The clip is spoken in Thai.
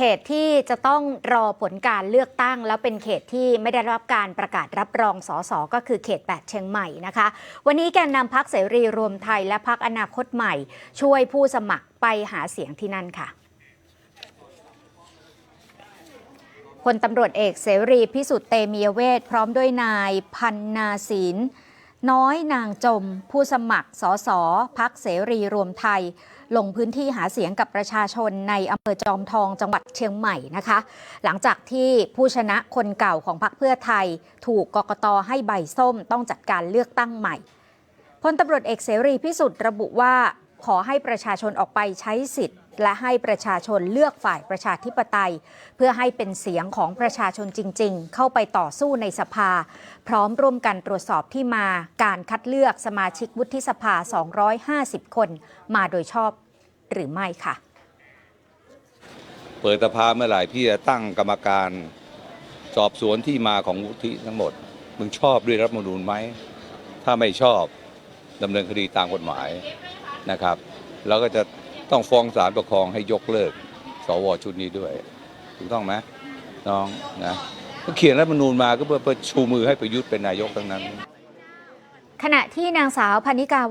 เขตที่จะต้องรอผลการเลือกตั้ง แล้วเป็นเขตที่ไม่ได้รับการประกาศรับรองสสก็คือเขต 8 เชียงใหม่นะคะ วันนี้แกนนำพักเสรีรวมไทยและพักอนาคตใหม่ ช่วยผู้สมัครไปหาเสียงที่นั่นค่ะพลตำรวจเอกเสรีพิสุทธิ์เตมียเวทพร้อมด้วยนายพันนาศีล น้อยนางจม ผู้สมัครสสพักเสรีรวมไทย ลงพื้นที่หาเสียงกับประชาชนในอำเภอจอมทองจังหวัดเชียงใหม่นะคะ หลังจากที่ผู้ชนะคนเก่าของพรรคเพื่อไทย ถูกกกตให้ใบส้มต้องจัดการเลือกตั้งใหม่พลตำรวจเอกเสรีพิสุทธิ์ระบุว่า ขอให้ประชาชนออกไปใช้สิทธิ์ และให้ประชาชนเลือกฝ่ายประชาธิปไตย เพื่อให้เป็นเสียงของประชาชนจริง ๆ เข้าไปต่อสู้ในสภา พร้อมร่วมกันตรวจสอบที่มาการคัดเลือกสมาชิกวุฒิสภา 250 คน มาโดยชอบหรือไม่ค่ะ เปิดสภาเมื่อไหร่พี่จะตั้งกรรมการสอบสวนที่มาของวุฒิทั้งหมด มึงชอบด้วยรัฐมนูญไหม ถ้าไม่ชอบดำเนินคดีตามกฎหมาย นะครับแล้วก็จะต้องฟ้องศาลปกครองให้ยกเลิก สวชุดนี้ด้วย ถูกต้องไหมน้องนะเขียนรัฐธรรมนูญมาก็เพื่อเพื่อชูมือให้ประยุทธ์เป็นนายกทั้งนั้น ขณะที่นางสาวพนิกา